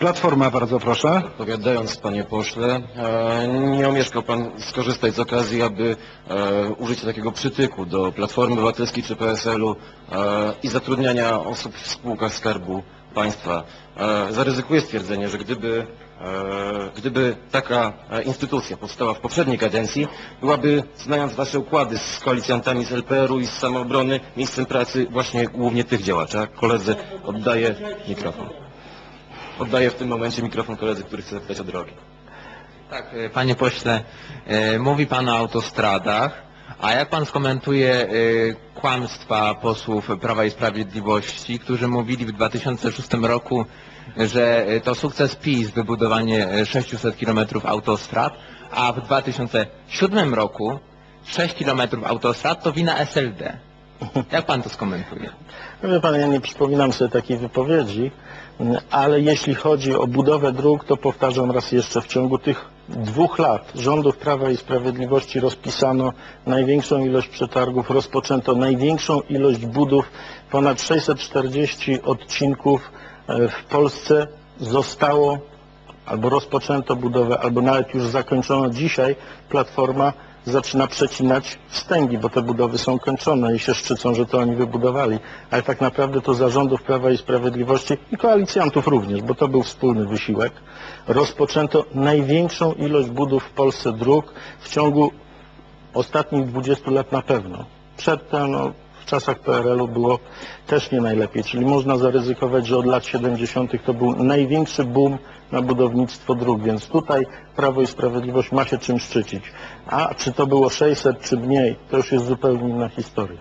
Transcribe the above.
Platforma, bardzo proszę. Odpowiadając, panie pośle, e, nie omieszkał pan skorzystać z okazji, aby e, użyć takiego przytyku do Platformy Obywatelskiej czy PSL-u e, i zatrudniania osób w spółkach Skarbu Państwa. Zaryzykuję stwierdzenie, że gdyby, gdyby taka instytucja powstała w poprzedniej kadencji, byłaby, znając wasze układy z koalicjantami z LPR-u i z samoobrony, miejscem pracy właśnie głównie tych działaczy. A Koledzy oddaję mikrofon. Oddaję w tym momencie mikrofon koledzy, który chce zapytać o drogi. Tak, e, panie pośle, e, mówi pan o autostradach, a jak pan skomentuje e, kłamstwa posłów Prawa i Sprawiedliwości, którzy mówili w 2006 roku, że to sukces PiS wybudowanie e, 600 km autostrad, a w 2007 roku 6 km autostrad to wina SLD. Jak pan to skomentuje? No Wie pan, ja nie przypominam sobie takiej wypowiedzi, ale jeśli chodzi o budowę dróg, to powtarzam raz jeszcze, w ciągu tych dwóch lat rządów Prawa i Sprawiedliwości rozpisano największą ilość przetargów, rozpoczęto największą ilość budów, ponad 640 odcinków e, w Polsce zostało albo rozpoczęto budowę, albo nawet już zakończono. Dzisiaj Platforma zaczyna przecinać wstęgi, bo te budowy są kończone i się szczycą, że to oni wybudowali. Ale tak naprawdę to zarządów Prawa i Sprawiedliwości i koalicjantów również, bo to był wspólny wysiłek, rozpoczęto największą ilość budów w Polsce dróg w ciągu ostatnich 20 lat na pewno. Przedtem no, w czasach PRL-u było też nie najlepiej, czyli można zaryzykować, że od lat 70. to był największy boom na budownictwo dróg, więc tutaj Prawo i Sprawiedliwość ma się czym szczycić. A czy to było 600 czy mniej, to już jest zupełnie inna historia.